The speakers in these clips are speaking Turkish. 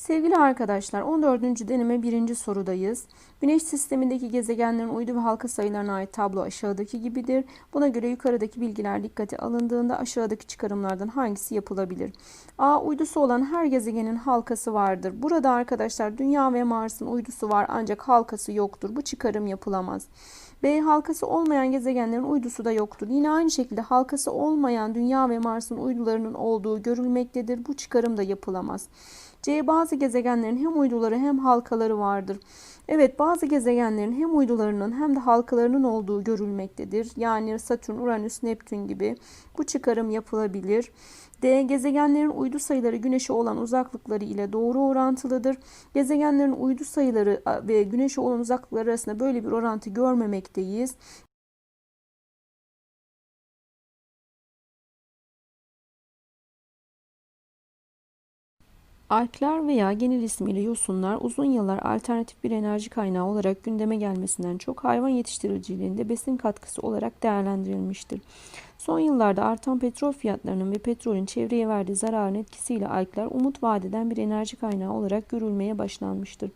Sevgili arkadaşlar 14. deneme 1. sorudayız. Güneş sistemindeki gezegenlerin uydu ve halka sayılarına ait tablo aşağıdaki gibidir. Buna göre yukarıdaki bilgiler dikkate alındığında aşağıdaki çıkarımlardan hangisi yapılabilir? A. Uydusu olan her gezegenin halkası vardır. Burada arkadaşlar Dünya ve Mars'ın uydusu var ancak halkası yoktur. Bu çıkarım yapılamaz. B. Halkası olmayan gezegenlerin uydusu da yoktur. Yine aynı şekilde halkası olmayan Dünya ve Mars'ın uydularının olduğu görülmektedir. Bu çıkarım da yapılamaz. C. Bazı gezegenlerin hem uyduları hem halkaları vardır. Evet bazı gezegenlerin hem uydularının hem de halkalarının olduğu görülmektedir. Yani Satürn, Uranüs, Neptün gibi bu çıkarım yapılabilir. D. Gezegenlerin uydu sayıları Güneş'e olan uzaklıkları ile doğru orantılıdır. Gezegenlerin uydu sayıları ve Güneş'e olan uzaklıkları arasında böyle bir orantı görmemekteyiz. Alpler veya genel ismiyle yosunlar uzun yıllar alternatif bir enerji kaynağı olarak gündeme gelmesinden çok hayvan yetiştiriciliğinde besin katkısı olarak değerlendirilmiştir. Son yıllarda artan petrol fiyatlarının ve petrolün çevreye verdiği zararın etkisiyle alpler umut vadeden bir enerji kaynağı olarak görülmeye başlanmıştır.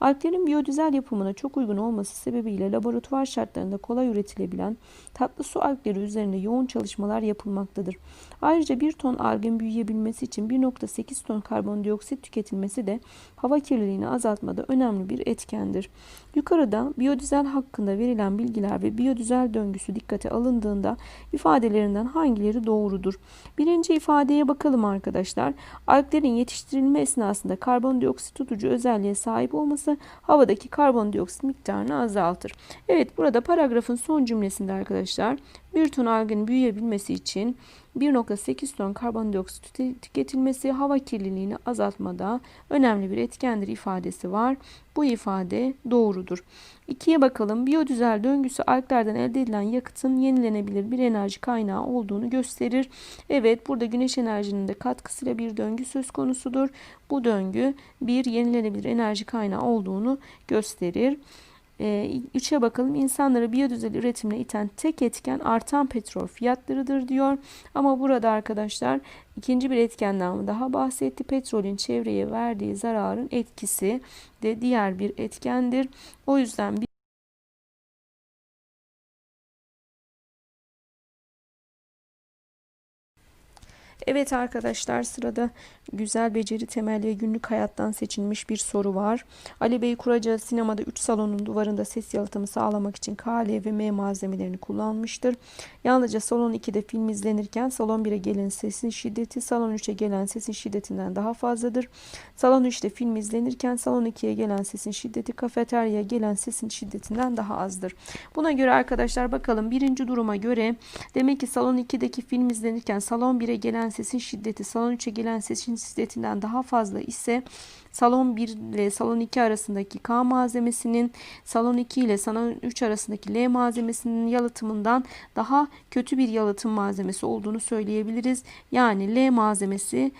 Alplerin biyodizel yapımına çok uygun olması sebebiyle laboratuvar şartlarında kolay üretilebilen tatlı su algleri üzerinde yoğun çalışmalar yapılmaktadır. Ayrıca 1 ton algın büyüyebilmesi için 1.8 ton karbondioksit tüketilmesi de hava kirliliğini azaltmada önemli bir etkendir. Yukarıda biyodizel hakkında verilen bilgiler ve biyodizel döngüsü dikkate alındığında ifadelerinden hangileri doğrudur? Birinci ifadeye bakalım arkadaşlar. Alglerin yetiştirilme esnasında karbondioksit tutucu özelliğe sahip olması havadaki karbondioksit miktarını azaltır. Evet burada paragrafın son cümlesinde arkadaşlar bir ton algın büyüyebilmesi için 1.8 ton karbondioksit tüketilmesi hava kirliliğini azaltmada önemli bir etkendir ifadesi var. Bu ifade doğrudur. İkiye bakalım. Biyodüzel döngüsü alglerden elde edilen yakıtın yenilenebilir bir enerji kaynağı olduğunu gösterir. Evet burada güneş enerjinin de katkısıyla bir döngü söz konusudur. Bu döngü bir yenilenebilir enerji kaynağı olduğunu gösterir. 3'e ee, bakalım. İnsanları biyodüzel üretimine iten tek etken artan petrol fiyatlarıdır diyor. Ama burada arkadaşlar ikinci bir etkenden daha bahsetti. Petrolün çevreye verdiği zararın etkisi de diğer bir etkendir. O yüzden bir Evet arkadaşlar sırada güzel beceri temelli günlük hayattan seçilmiş bir soru var. Ali Bey Kuraca sinemada 3 salonun duvarında ses yalıtımı sağlamak için KL ve M malzemelerini kullanmıştır. Yalnızca salon 2'de film izlenirken salon 1'e gelen sesin şiddeti salon 3'e gelen sesin şiddetinden daha fazladır. Salon 3'te film izlenirken salon 2'ye gelen sesin şiddeti kafeteryaya gelen sesin şiddetinden daha azdır. Buna göre arkadaşlar bakalım birinci duruma göre demek ki salon 2'deki film izlenirken salon 1'e gelen sesin şiddeti salon 3'e gelen sesin şiddetinden daha fazla ise salon 1 ile salon 2 arasındaki K malzemesinin salon 2 ile salon 3 arasındaki L malzemesinin yalıtımından daha kötü bir yalıtım malzemesi olduğunu söyleyebiliriz. Yani L malzemesi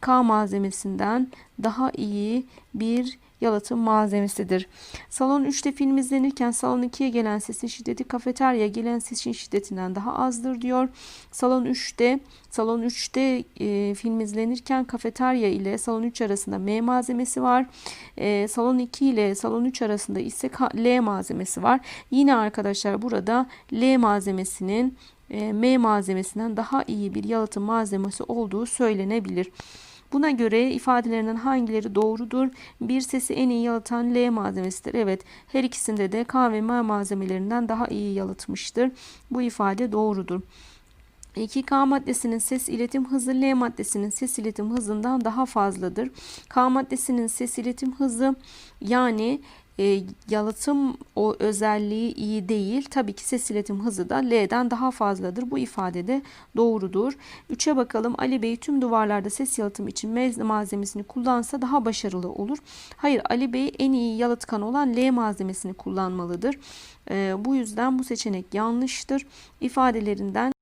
K malzemesinden daha iyi bir yalıtım malzemesidir. Salon 3'te film izlenirken salon 2'ye gelen sesin şiddeti kafeteryaya gelen sesin şiddetinden daha azdır diyor. Salon 3'te salon 3'te e, film izlenirken kafeterya ile salon 3 arasında M malzemesi var. E, salon 2 ile salon 3 arasında ise L malzemesi var. Yine arkadaşlar burada L malzemesinin e, M malzemesinden daha iyi bir yalıtım malzemesi olduğu söylenebilir. Buna göre ifadelerinden hangileri doğrudur? Bir sesi en iyi yalıtan L malzemesidir. Evet her ikisinde de K ve M malzemelerinden daha iyi yalıtmıştır. Bu ifade doğrudur. 2K maddesinin ses iletim hızı L maddesinin ses iletim hızından daha fazladır. K maddesinin ses iletim hızı yani e, yalıtım o özelliği iyi değil. Tabii ki ses iletim hızı da L'den daha fazladır. Bu ifadede doğrudur. 3'e bakalım. Ali Bey tüm duvarlarda ses yalıtım için malzemesini kullansa daha başarılı olur. Hayır Ali Bey en iyi yalıtkan olan L malzemesini kullanmalıdır. E, bu yüzden bu seçenek yanlıştır. İfadelerinden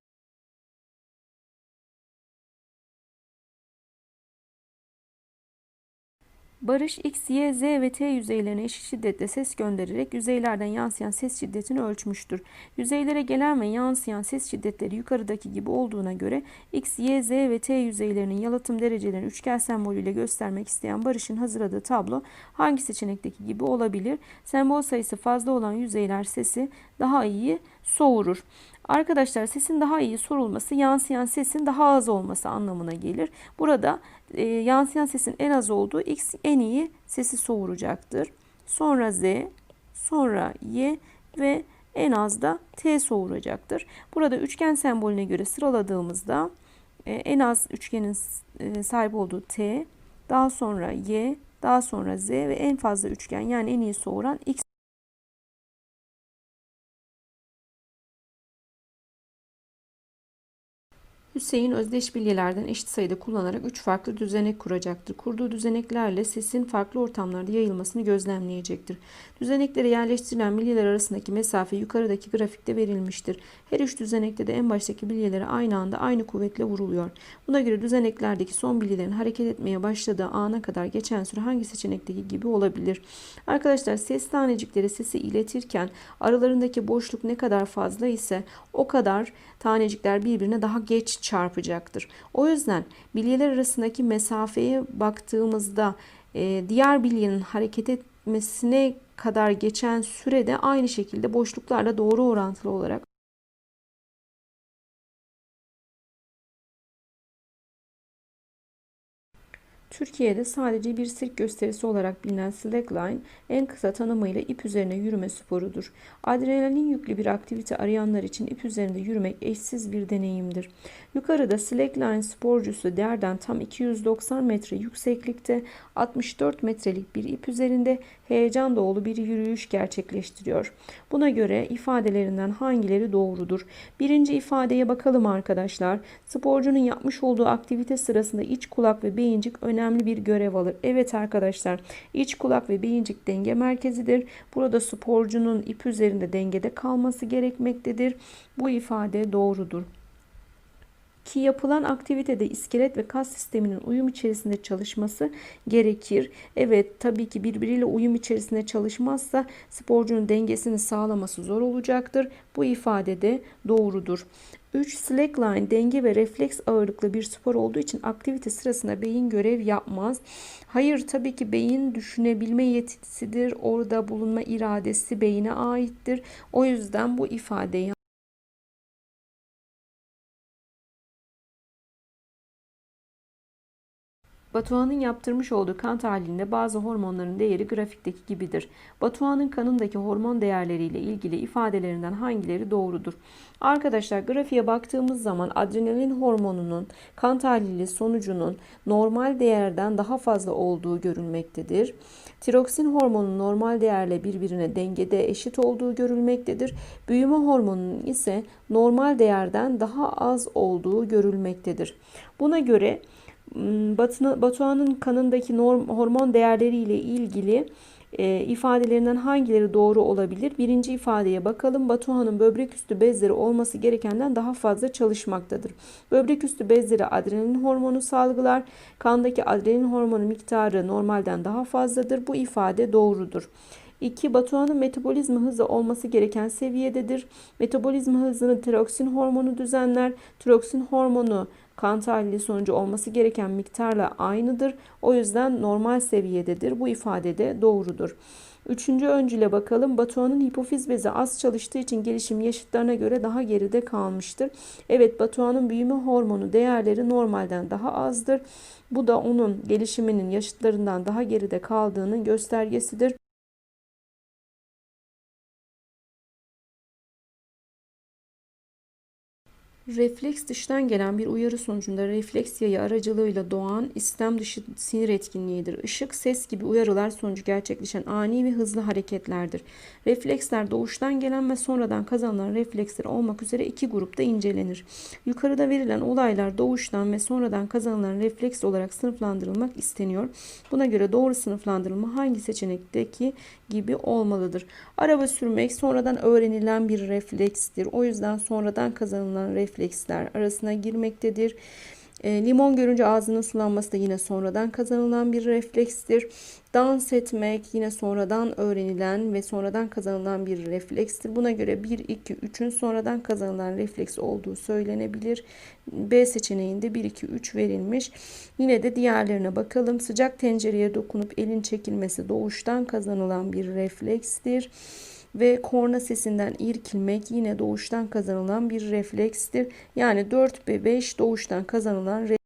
Barış X, Y, Z ve T yüzeylerine eşit şiddetle ses göndererek yüzeylerden yansıyan ses şiddetini ölçmüştür. Yüzeylere gelen ve yansıyan ses şiddetleri yukarıdaki gibi olduğuna göre X, Y, Z ve T yüzeylerinin yalıtım derecelerini üçgen sembolüyle göstermek isteyen Barış'ın hazırladığı tablo hangi seçenekteki gibi olabilir? Sembol sayısı fazla olan yüzeyler sesi daha iyi soğurur. Arkadaşlar sesin daha iyi sorulması yansıyan sesin daha az olması anlamına gelir. Burada e, yansıyan sesin en az olduğu x en iyi sesi soğuracaktır. Sonra z, sonra y ve en az da t soğuracaktır. Burada üçgen sembolüne göre sıraladığımızda e, en az üçgenin e, sahip olduğu t, daha sonra y, daha sonra z ve en fazla üçgen yani en iyi soğuran x Hüseyin özdeş bilyelerden eşit sayıda kullanarak üç farklı düzenek kuracaktır. Kurduğu düzeneklerle sesin farklı ortamlarda yayılmasını gözlemleyecektir. Düzeneklere yerleştirilen bilyeler arasındaki mesafe yukarıdaki grafikte verilmiştir. Her üç düzenekte de en baştaki bilyelere aynı anda aynı kuvvetle vuruluyor. Buna göre düzeneklerdeki son bilyelerin hareket etmeye başladığı ana kadar geçen süre hangi seçenekteki gibi olabilir? Arkadaşlar ses tanecikleri sesi iletirken aralarındaki boşluk ne kadar fazla ise o kadar tanecikler birbirine daha geç çarpacaktır. O yüzden bilyeler arasındaki mesafeye baktığımızda e, diğer bilyenin hareket etmesine kadar geçen sürede aynı şekilde boşluklarla doğru orantılı olarak Türkiye'de sadece bir sirk gösterisi olarak bilinen slackline en kısa tanımıyla ip üzerine yürüme sporudur. Adrenalin yüklü bir aktivite arayanlar için ip üzerinde yürümek eşsiz bir deneyimdir. Yukarıda slackline sporcusu derden tam 290 metre yükseklikte 64 metrelik bir ip üzerinde heyecan dolu bir yürüyüş gerçekleştiriyor. Buna göre ifadelerinden hangileri doğrudur? Birinci ifadeye bakalım arkadaşlar. Sporcunun yapmış olduğu aktivite sırasında iç kulak ve beyincik önemli bir görev alır. Evet arkadaşlar iç kulak ve beyincik denge merkezidir. Burada sporcunun ip üzerinde dengede kalması gerekmektedir. Bu ifade doğrudur ki yapılan aktivitede iskelet ve kas sisteminin uyum içerisinde çalışması gerekir. Evet tabii ki birbiriyle uyum içerisinde çalışmazsa sporcunun dengesini sağlaması zor olacaktır. Bu ifade de doğrudur. 3. Slackline denge ve refleks ağırlıklı bir spor olduğu için aktivite sırasında beyin görev yapmaz. Hayır tabii ki beyin düşünebilme yetisidir. Orada bulunma iradesi beyine aittir. O yüzden bu ifadeyi Batuhan'ın yaptırmış olduğu kan tahlilinde bazı hormonların değeri grafikteki gibidir. Batuhan'ın kanındaki hormon değerleriyle ilgili ifadelerinden hangileri doğrudur? Arkadaşlar grafiğe baktığımız zaman adrenalin hormonunun kan tahlili sonucunun normal değerden daha fazla olduğu görülmektedir. Tiroksin hormonunun normal değerle birbirine dengede eşit olduğu görülmektedir. Büyüme hormonunun ise normal değerden daha az olduğu görülmektedir. Buna göre Batuhan'ın kanındaki norm, hormon değerleri ile ilgili e, ifadelerinden hangileri doğru olabilir? Birinci ifadeye bakalım. Batuhan'ın böbrek üstü bezleri olması gerekenden daha fazla çalışmaktadır. Böbrek üstü bezleri adrenalin hormonu salgılar. Kandaki adrenalin hormonu miktarı normalden daha fazladır. Bu ifade doğrudur. 2. Batuhan'ın metabolizma hızı olması gereken seviyededir. Metabolizma hızını tiroksin hormonu düzenler. Tiroksin hormonu kan tahlili sonucu olması gereken miktarla aynıdır. O yüzden normal seviyededir. Bu ifade de doğrudur. Üçüncü öncüle bakalım. Batuhan'ın hipofiz bezi az çalıştığı için gelişim yaşıtlarına göre daha geride kalmıştır. Evet Batuhan'ın büyüme hormonu değerleri normalden daha azdır. Bu da onun gelişiminin yaşıtlarından daha geride kaldığının göstergesidir. Refleks dıştan gelen bir uyarı sonucunda refleks yayı aracılığıyla doğan istem dışı sinir etkinliğidir. Işık, ses gibi uyarılar sonucu gerçekleşen ani ve hızlı hareketlerdir. Refleksler doğuştan gelen ve sonradan kazanılan refleksler olmak üzere iki grupta incelenir. Yukarıda verilen olaylar doğuştan ve sonradan kazanılan refleks olarak sınıflandırılmak isteniyor. Buna göre doğru sınıflandırılma hangi seçenekteki gibi olmalıdır. Araba sürmek sonradan öğrenilen bir reflekstir. O yüzden sonradan kazanılan refleksler arasına girmektedir. E, limon görünce ağzının sulanması da yine sonradan kazanılan bir reflekstir. Dans etmek yine sonradan öğrenilen ve sonradan kazanılan bir reflekstir. Buna göre 1, 2, 3'ün sonradan kazanılan refleks olduğu söylenebilir. B seçeneğinde 1, 2, 3 verilmiş. Yine de diğerlerine bakalım. Sıcak tencereye dokunup elin çekilmesi doğuştan kazanılan bir reflekstir ve korna sesinden irkilmek yine doğuştan kazanılan bir reflekstir. Yani 4 ve 5 doğuştan kazanılan reflekstir.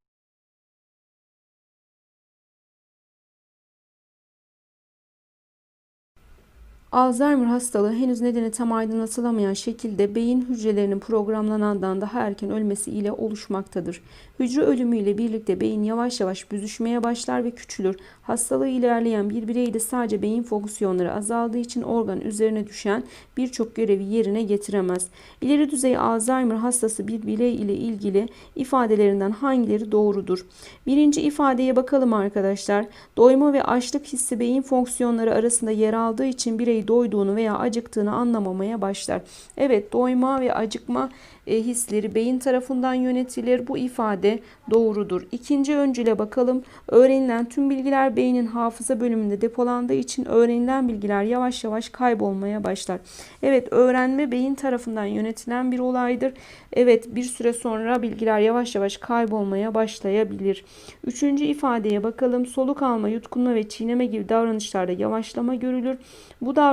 Alzheimer hastalığı henüz nedeni tam aydınlatılamayan şekilde beyin hücrelerinin programlanandan daha erken ölmesi ile oluşmaktadır. Hücre ölümüyle birlikte beyin yavaş yavaş büzüşmeye başlar ve küçülür. Hastalığı ilerleyen bir bireyde sadece beyin fonksiyonları azaldığı için organ üzerine düşen birçok görevi yerine getiremez. İleri düzey Alzheimer hastası bir birey ile ilgili ifadelerinden hangileri doğrudur? Birinci ifadeye bakalım arkadaşlar. Doyma ve açlık hissi beyin fonksiyonları arasında yer aldığı için birey doyduğunu veya acıktığını anlamamaya başlar. Evet doyma ve acıkma e, hisleri beyin tarafından yönetilir. Bu ifade doğrudur. İkinci öncüle bakalım. Öğrenilen tüm bilgiler beynin hafıza bölümünde depolandığı için öğrenilen bilgiler yavaş yavaş kaybolmaya başlar. Evet öğrenme beyin tarafından yönetilen bir olaydır. Evet bir süre sonra bilgiler yavaş yavaş kaybolmaya başlayabilir. Üçüncü ifadeye bakalım. Soluk alma, yutkunma ve çiğneme gibi davranışlarda yavaşlama görülür. Bu davranışlar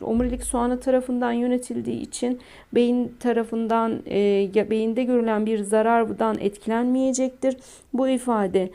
omurilik soğanı tarafından yönetildiği için beyin tarafından e, beyinde görülen bir zarardan etkilenmeyecektir. Bu ifade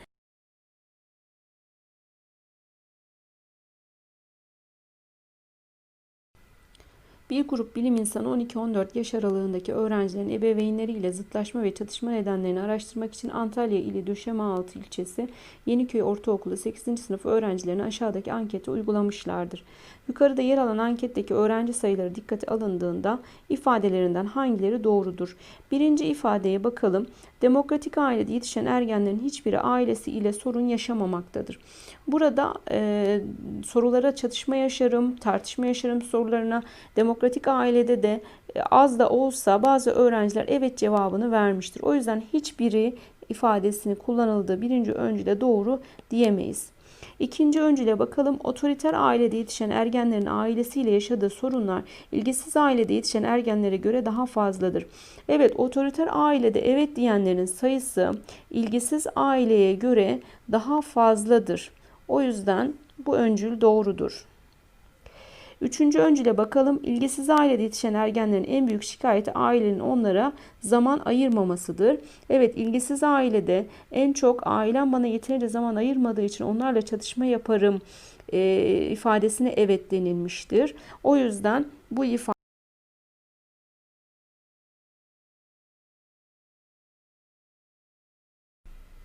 Bir grup bilim insanı 12-14 yaş aralığındaki öğrencilerin ebeveynleriyle zıtlaşma ve çatışma nedenlerini araştırmak için Antalya ili Döşemealtı ilçesi Yeniköy Ortaokulu 8. sınıf öğrencilerine aşağıdaki anketi uygulamışlardır. Yukarıda yer alan anketteki öğrenci sayıları dikkate alındığında ifadelerinden hangileri doğrudur? Birinci ifadeye bakalım. Demokratik ailede yetişen ergenlerin hiçbiri ailesi ile sorun yaşamamaktadır. Burada e, sorulara çatışma yaşarım, tartışma yaşarım sorularına. Demokratik ailede de e, az da olsa bazı öğrenciler evet cevabını vermiştir. O yüzden hiçbiri ifadesini kullanıldığı birinci öncüde doğru diyemeyiz. İkinci öncüle bakalım. Otoriter ailede yetişen ergenlerin ailesiyle yaşadığı sorunlar ilgisiz ailede yetişen ergenlere göre daha fazladır. Evet otoriter ailede evet diyenlerin sayısı ilgisiz aileye göre daha fazladır. O yüzden bu öncül doğrudur. Üçüncü öncüle bakalım. İlgisiz ailede yetişen ergenlerin en büyük şikayeti ailenin onlara zaman ayırmamasıdır. Evet ilgisiz ailede en çok ailem bana yeterince zaman ayırmadığı için onlarla çatışma yaparım e, ifadesine evet denilmiştir. O yüzden bu ifade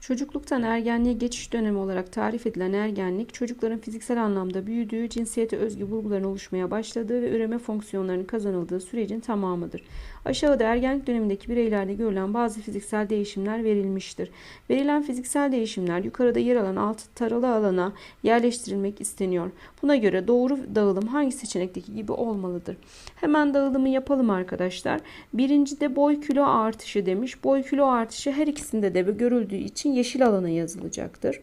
Çocukluktan ergenliğe geçiş dönemi olarak tarif edilen ergenlik, çocukların fiziksel anlamda büyüdüğü, cinsiyete özgü bulguların oluşmaya başladığı ve üreme fonksiyonlarının kazanıldığı sürecin tamamıdır. Aşağıda ergenlik dönemindeki bireylerde görülen bazı fiziksel değişimler verilmiştir. Verilen fiziksel değişimler yukarıda yer alan altı taralı alana yerleştirilmek isteniyor. Buna göre doğru dağılım hangi seçenekteki gibi olmalıdır? Hemen dağılımı yapalım arkadaşlar. Birincide boy kilo artışı demiş. Boy kilo artışı her ikisinde de görüldüğü için yeşil alana yazılacaktır.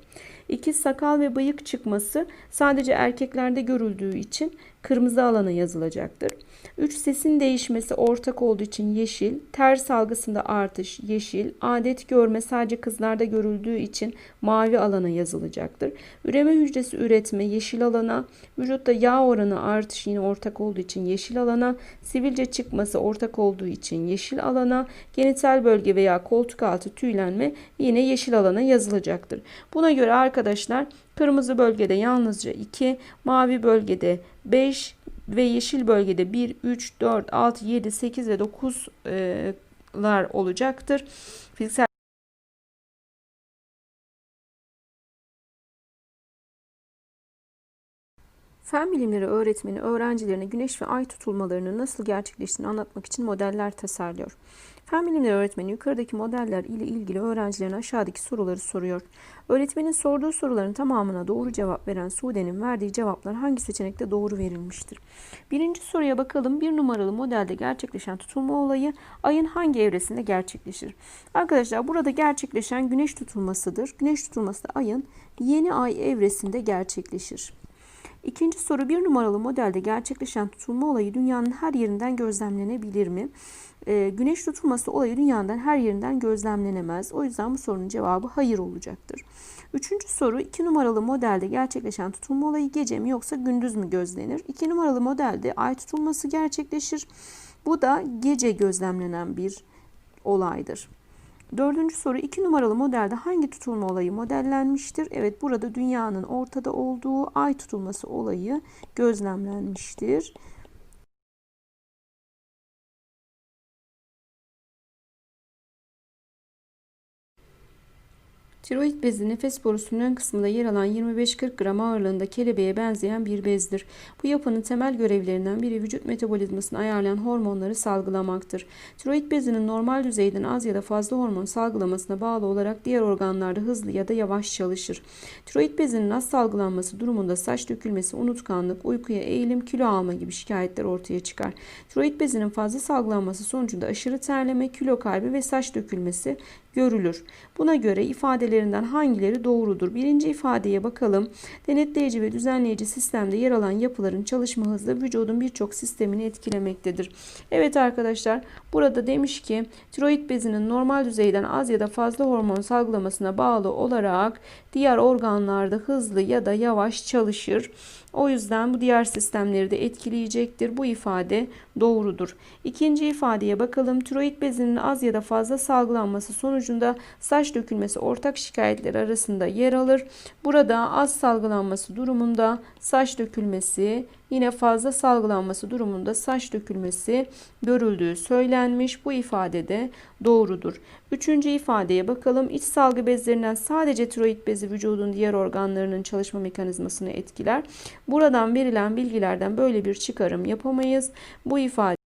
İki sakal ve bıyık çıkması sadece erkeklerde görüldüğü için kırmızı alana yazılacaktır. 3 sesin değişmesi ortak olduğu için yeşil, ters algısında artış yeşil, adet görme sadece kızlarda görüldüğü için mavi alana yazılacaktır. Üreme hücresi üretme yeşil alana, vücutta yağ oranı artış yine ortak olduğu için yeşil alana, sivilce çıkması ortak olduğu için yeşil alana, genital bölge veya koltuk altı tüylenme yine yeşil alana yazılacaktır. Buna göre arkadaşlar kırmızı bölgede yalnızca 2, mavi bölgede 5, ve yeşil bölgede 1, 3, 4, 6, 7, 8 ve 9'lar olacaktır. Fiziksel Fen bilimleri öğretmeni öğrencilerine güneş ve ay tutulmalarının nasıl gerçekleştiğini anlatmak için modeller tasarlıyor. Fen bilimleri öğretmeni yukarıdaki modeller ile ilgili öğrencilerine aşağıdaki soruları soruyor. Öğretmenin sorduğu soruların tamamına doğru cevap veren Sude'nin verdiği cevaplar hangi seçenekte doğru verilmiştir? Birinci soruya bakalım. Bir numaralı modelde gerçekleşen tutulma olayı ayın hangi evresinde gerçekleşir? Arkadaşlar burada gerçekleşen güneş tutulmasıdır. Güneş tutulması da ayın yeni ay evresinde gerçekleşir. İkinci soru bir numaralı modelde gerçekleşen tutulma olayı dünyanın her yerinden gözlemlenebilir mi? Ee, güneş tutulması olayı dünyanın her yerinden gözlemlenemez. O yüzden bu sorunun cevabı hayır olacaktır. Üçüncü soru iki numaralı modelde gerçekleşen tutulma olayı gece mi yoksa gündüz mü gözlenir? İki numaralı modelde ay tutulması gerçekleşir. Bu da gece gözlemlenen bir olaydır. Dördüncü soru 2 numaralı modelde hangi tutulma olayı modellenmiştir? Evet burada dünyanın ortada olduğu ay tutulması olayı gözlemlenmiştir. Tiroid bezi nefes borusunun ön kısmında yer alan 25-40 gram ağırlığında kelebeğe benzeyen bir bezdir. Bu yapının temel görevlerinden biri vücut metabolizmasını ayarlayan hormonları salgılamaktır. Tiroid bezinin normal düzeyden az ya da fazla hormon salgılamasına bağlı olarak diğer organlarda hızlı ya da yavaş çalışır. Tiroid bezinin az salgılanması durumunda saç dökülmesi, unutkanlık, uykuya eğilim, kilo alma gibi şikayetler ortaya çıkar. Tiroid bezinin fazla salgılanması sonucunda aşırı terleme, kilo kaybı ve saç dökülmesi görülür. Buna göre ifadelerinden hangileri doğrudur? Birinci ifadeye bakalım. Denetleyici ve düzenleyici sistemde yer alan yapıların çalışma hızı vücudun birçok sistemini etkilemektedir. Evet arkadaşlar burada demiş ki tiroid bezinin normal düzeyden az ya da fazla hormon salgılamasına bağlı olarak diğer organlarda hızlı ya da yavaş çalışır. O yüzden bu diğer sistemleri de etkileyecektir. Bu ifade doğrudur. İkinci ifadeye bakalım. Tiroid bezinin az ya da fazla salgılanması sonucunda saç dökülmesi ortak şikayetler arasında yer alır. Burada az salgılanması durumunda saç dökülmesi, yine fazla salgılanması durumunda saç dökülmesi görüldüğü söylenmiş. Bu ifade de doğrudur. Üçüncü ifadeye bakalım. İç salgı bezlerinden sadece tiroid bezi vücudun diğer organlarının çalışma mekanizmasını etkiler. Buradan verilen bilgilerden böyle bir çıkarım yapamayız. Bu ifade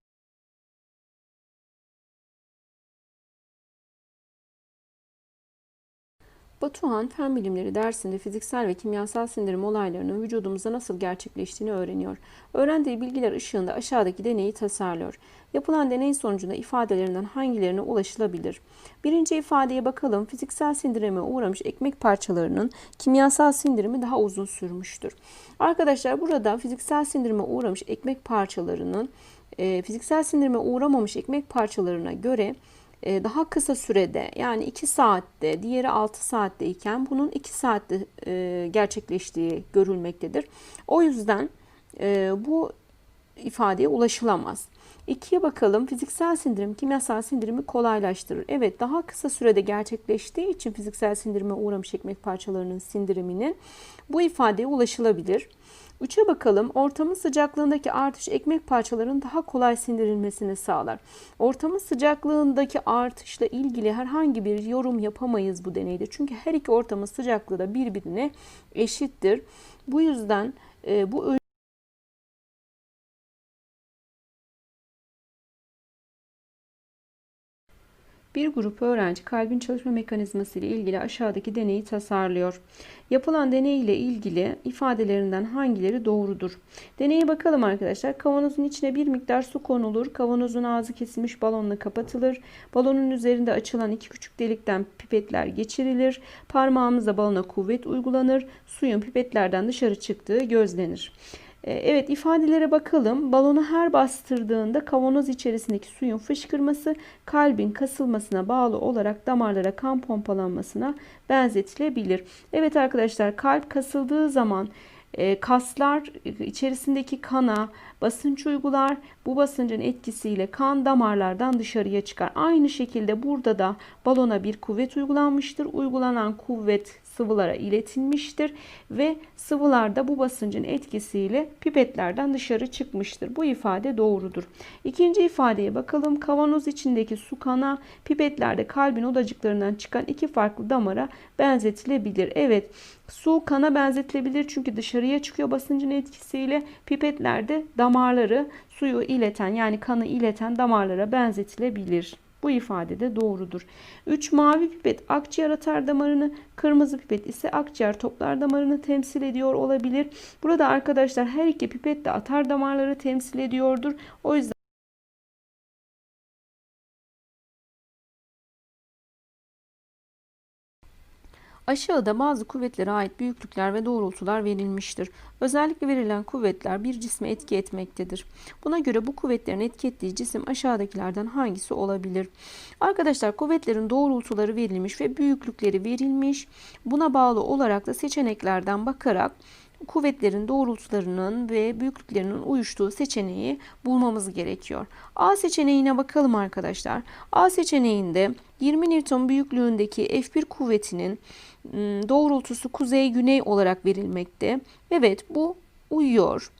Batuhan Fen Bilimleri dersinde fiziksel ve kimyasal sindirim olaylarının vücudumuzda nasıl gerçekleştiğini öğreniyor. Öğrendiği bilgiler ışığında aşağıdaki deneyi tasarlıyor. Yapılan deney sonucunda ifadelerinden hangilerine ulaşılabilir? Birinci ifadeye bakalım. Fiziksel sindirime uğramış ekmek parçalarının kimyasal sindirimi daha uzun sürmüştür. Arkadaşlar burada fiziksel sindirime uğramış ekmek parçalarının e, fiziksel sindirime uğramamış ekmek parçalarına göre daha kısa sürede yani 2 saatte diğeri 6 saatte iken bunun 2 saatte e, gerçekleştiği görülmektedir. O yüzden e, bu ifadeye ulaşılamaz. İkiye bakalım. Fiziksel sindirim kimyasal sindirimi kolaylaştırır. Evet daha kısa sürede gerçekleştiği için fiziksel sindirime uğramış ekmek parçalarının sindiriminin bu ifadeye ulaşılabilir. 3'e bakalım. Ortamın sıcaklığındaki artış ekmek parçalarının daha kolay sindirilmesini sağlar. Ortamın sıcaklığındaki artışla ilgili herhangi bir yorum yapamayız bu deneyde. Çünkü her iki ortamın sıcaklığı da birbirine eşittir. Bu yüzden e, bu Bir grup öğrenci kalbin çalışma mekanizması ile ilgili aşağıdaki deneyi tasarlıyor. Yapılan deney ile ilgili ifadelerinden hangileri doğrudur? Deneye bakalım arkadaşlar. Kavanozun içine bir miktar su konulur. Kavanozun ağzı kesilmiş balonla kapatılır. Balonun üzerinde açılan iki küçük delikten pipetler geçirilir. Parmağımızla balona kuvvet uygulanır. Suyun pipetlerden dışarı çıktığı gözlenir. Ee, evet ifadelere bakalım. Balonu her bastırdığında kavanoz içerisindeki suyun fışkırması kalbin kasılmasına bağlı olarak damarlara kan pompalanmasına benzetilebilir. Evet arkadaşlar kalp kasıldığı zaman e, kaslar içerisindeki kana basınç uygular. Bu basıncın etkisiyle kan damarlardan dışarıya çıkar. Aynı şekilde burada da balona bir kuvvet uygulanmıştır. Uygulanan kuvvet sıvılara iletilmiştir ve sıvılar da bu basıncın etkisiyle pipetlerden dışarı çıkmıştır. Bu ifade doğrudur. İkinci ifadeye bakalım. Kavanoz içindeki su kana pipetlerde kalbin odacıklarından çıkan iki farklı damara benzetilebilir. Evet su kana benzetilebilir çünkü dışarıya çıkıyor basıncın etkisiyle pipetlerde damarları suyu ileten yani kanı ileten damarlara benzetilebilir. Bu ifade de doğrudur. 3. Mavi pipet akciğer atar damarını, kırmızı pipet ise akciğer toplar damarını temsil ediyor olabilir. Burada arkadaşlar her iki pipet de atar damarları temsil ediyordur. O yüzden Aşağıda bazı kuvvetlere ait büyüklükler ve doğrultular verilmiştir. Özellikle verilen kuvvetler bir cisme etki etmektedir. Buna göre bu kuvvetlerin etki ettiği cisim aşağıdakilerden hangisi olabilir? Arkadaşlar kuvvetlerin doğrultuları verilmiş ve büyüklükleri verilmiş. Buna bağlı olarak da seçeneklerden bakarak kuvvetlerin doğrultularının ve büyüklüklerinin uyuştuğu seçeneği bulmamız gerekiyor. A seçeneğine bakalım arkadaşlar. A seçeneğinde 20 Newton büyüklüğündeki F1 kuvvetinin doğrultusu kuzey-güney olarak verilmekte. Evet bu uyuyor.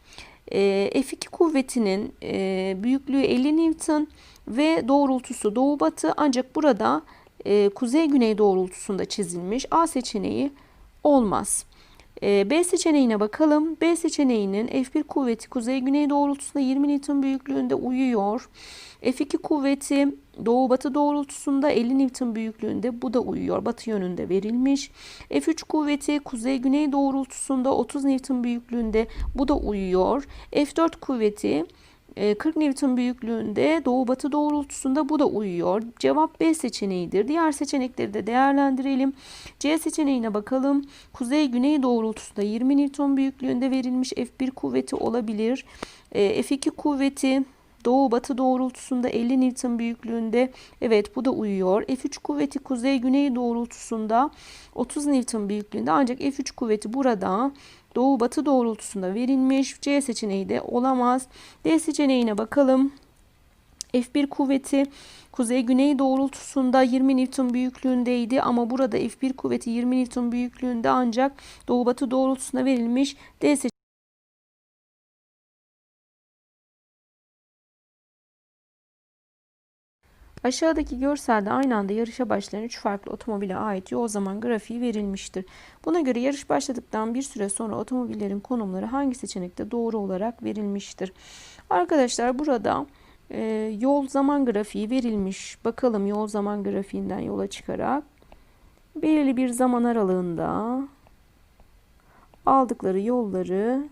Ee, F2 kuvvetinin e, büyüklüğü 50 Newton ve doğrultusu doğu-batı ancak burada e, kuzey-güney doğrultusunda çizilmiş. A seçeneği olmaz. Ee, B seçeneğine bakalım. B seçeneğinin F1 kuvveti kuzey-güney doğrultusunda 20 Newton büyüklüğünde uyuyor. F2 kuvveti doğu-batı doğrultusunda 50 Newton büyüklüğünde bu da uyuyor. Batı yönünde verilmiş. F3 kuvveti kuzey-güney doğrultusunda 30 Newton büyüklüğünde bu da uyuyor. F4 kuvveti 40 e, Newton büyüklüğünde doğu batı doğrultusunda bu da uyuyor. Cevap B seçeneğidir. Diğer seçenekleri de değerlendirelim. C seçeneğine bakalım. Kuzey güney doğrultusunda 20 Newton büyüklüğünde verilmiş F1 kuvveti olabilir. E, F2 kuvveti Doğu batı doğrultusunda 50 Newton büyüklüğünde. Evet bu da uyuyor. F3 kuvveti kuzey güney doğrultusunda 30 Newton büyüklüğünde. Ancak F3 kuvveti burada doğu batı doğrultusunda verilmiş. C seçeneği de olamaz. D seçeneğine bakalım. F1 kuvveti kuzey güney doğrultusunda 20 Newton büyüklüğündeydi ama burada F1 kuvveti 20 Newton büyüklüğünde ancak doğu batı doğrultusuna verilmiş. D Aşağıdaki görselde aynı anda yarışa başlayan 3 farklı otomobile ait yol zaman grafiği verilmiştir. Buna göre yarış başladıktan bir süre sonra otomobillerin konumları hangi seçenekte doğru olarak verilmiştir? Arkadaşlar burada e, yol zaman grafiği verilmiş. Bakalım yol zaman grafiğinden yola çıkarak belirli bir zaman aralığında aldıkları yolları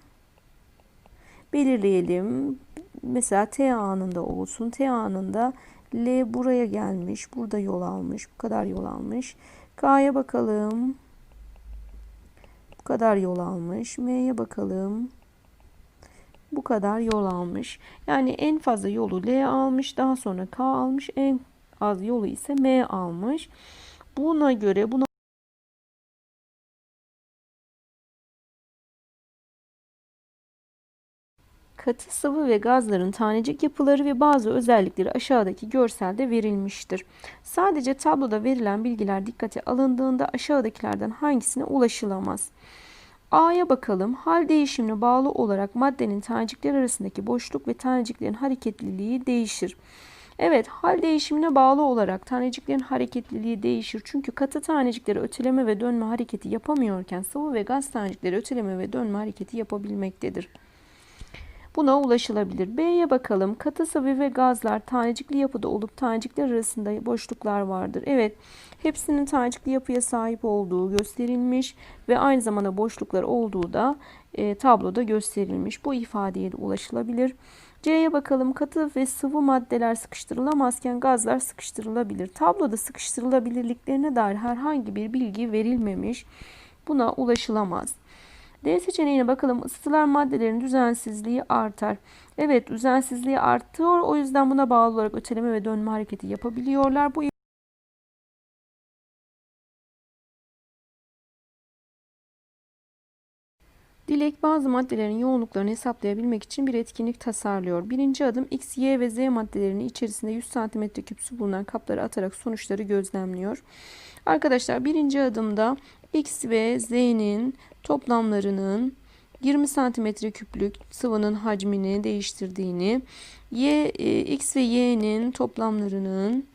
belirleyelim. Mesela T anında olsun. T anında L buraya gelmiş. Burada yol almış. Bu kadar yol almış. K'ya bakalım. Bu kadar yol almış. M'ye bakalım. Bu kadar yol almış. Yani en fazla yolu L almış. Daha sonra K almış. En az yolu ise M almış. Buna göre buna katı sıvı ve gazların tanecik yapıları ve bazı özellikleri aşağıdaki görselde verilmiştir. Sadece tabloda verilen bilgiler dikkate alındığında aşağıdakilerden hangisine ulaşılamaz? A'ya bakalım. Hal değişimine bağlı olarak maddenin tanecikler arasındaki boşluk ve taneciklerin hareketliliği değişir. Evet, hal değişimine bağlı olarak taneciklerin hareketliliği değişir. Çünkü katı tanecikleri öteleme ve dönme hareketi yapamıyorken sıvı ve gaz tanecikleri öteleme ve dönme hareketi yapabilmektedir. Buna ulaşılabilir. B'ye bakalım. Katı sıvı ve gazlar tanecikli yapıda olup tanecikler arasında boşluklar vardır. Evet, hepsinin tanecikli yapıya sahip olduğu gösterilmiş ve aynı zamanda boşluklar olduğu da e, tabloda gösterilmiş. Bu ifadeye de ulaşılabilir. C'ye bakalım. Katı ve sıvı maddeler sıkıştırılamazken gazlar sıkıştırılabilir. Tabloda sıkıştırılabilirliklerine dair herhangi bir bilgi verilmemiş. Buna ulaşılamaz. D seçeneğine bakalım. Isıtılan maddelerin düzensizliği artar. Evet düzensizliği artıyor. O yüzden buna bağlı olarak öteleme ve dönme hareketi yapabiliyorlar. Bu Dilek bazı maddelerin yoğunluklarını hesaplayabilmek için bir etkinlik tasarlıyor. Birinci adım X, Y ve Z maddelerini içerisinde 100 cm küp su bulunan kaplara atarak sonuçları gözlemliyor. Arkadaşlar birinci adımda X ve Z'nin toplamlarının 20 santimetre küplük sıvının hacmini değiştirdiğini, y, e, x ve y'nin toplamlarının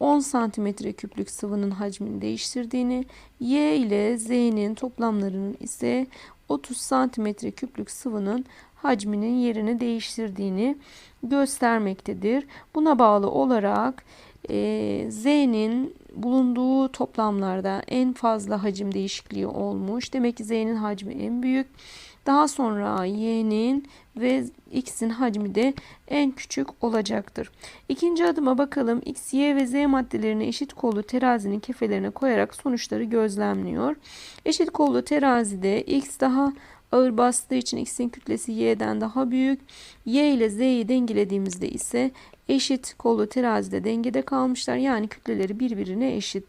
10 santimetre küplük sıvının hacmini değiştirdiğini, y ile z'nin toplamlarının ise 30 santimetre küplük sıvının hacminin yerini değiştirdiğini göstermektedir. Buna bağlı olarak e, Z'nin bulunduğu toplamlarda en fazla hacim değişikliği olmuş. Demek ki Z'nin hacmi en büyük. Daha sonra Y'nin ve X'in hacmi de en küçük olacaktır. İkinci adıma bakalım. X, Y ve Z maddelerini eşit kollu terazinin kefelerine koyarak sonuçları gözlemliyor. Eşit kollu terazide X daha ağır bastığı için X'in kütlesi Y'den daha büyük. Y ile Z'yi dengelediğimizde ise eşit kollu terazide dengede kalmışlar. Yani kütleleri birbirine eşit.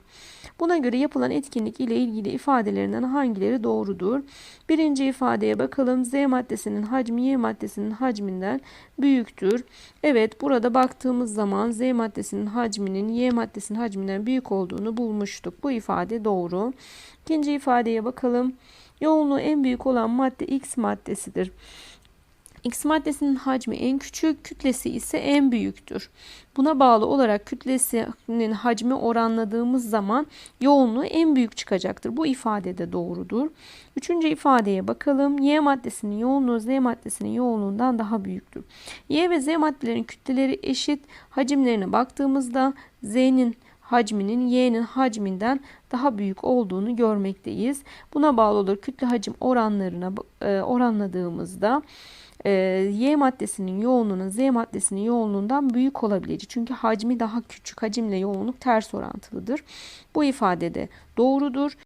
Buna göre yapılan etkinlik ile ilgili ifadelerinden hangileri doğrudur? Birinci ifadeye bakalım. Z maddesinin hacmi Y maddesinin hacminden büyüktür. Evet burada baktığımız zaman Z maddesinin hacminin Y maddesinin hacminden büyük olduğunu bulmuştuk. Bu ifade doğru. İkinci ifadeye bakalım. Yoğunluğu en büyük olan madde X maddesidir. X maddesinin hacmi en küçük, kütlesi ise en büyüktür. Buna bağlı olarak kütlesinin hacmi oranladığımız zaman yoğunluğu en büyük çıkacaktır. Bu ifade de doğrudur. Üçüncü ifadeye bakalım. Y maddesinin yoğunluğu Z maddesinin yoğunluğundan daha büyüktür. Y ve Z maddelerin kütleleri eşit. Hacimlerine baktığımızda Z'nin hacminin Y'nin hacminden daha büyük olduğunu görmekteyiz. Buna bağlı olarak kütle hacim oranlarına e, oranladığımızda e, Y maddesinin yoğunluğunun Z maddesinin yoğunluğundan büyük olabilir. Çünkü hacmi daha küçük. Hacimle yoğunluk ters orantılıdır. Bu ifade de doğrudur.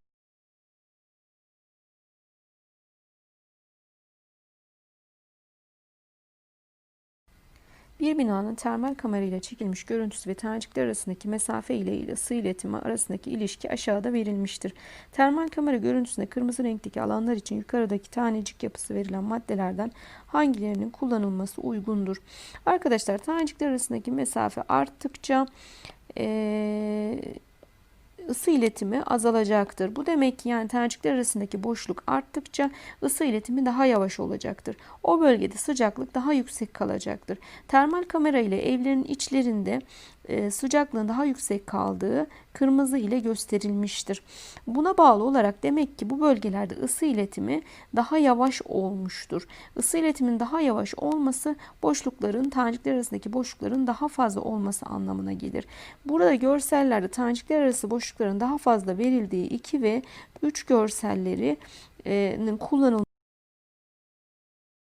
Bir binanın termal kamerayla çekilmiş görüntüsü ve tanecikler arasındaki mesafe ile ile ısı iletimi arasındaki ilişki aşağıda verilmiştir. Termal kamera görüntüsünde kırmızı renkteki alanlar için yukarıdaki tanecik yapısı verilen maddelerden hangilerinin kullanılması uygundur? Arkadaşlar tanecikler arasındaki mesafe arttıkça ee, ısı iletimi azalacaktır. Bu demek ki yani tanecikler arasındaki boşluk arttıkça ısı iletimi daha yavaş olacaktır. O bölgede sıcaklık daha yüksek kalacaktır. Termal kamera ile evlerin içlerinde sıcaklığın daha yüksek kaldığı kırmızı ile gösterilmiştir. Buna bağlı olarak demek ki bu bölgelerde ısı iletimi daha yavaş olmuştur. Isı iletimin daha yavaş olması boşlukların tanecikler arasındaki boşlukların daha fazla olması anlamına gelir. Burada görsellerde tanecikler arası boşlukların daha fazla verildiği 2 ve 3 görsellerinin kullanılması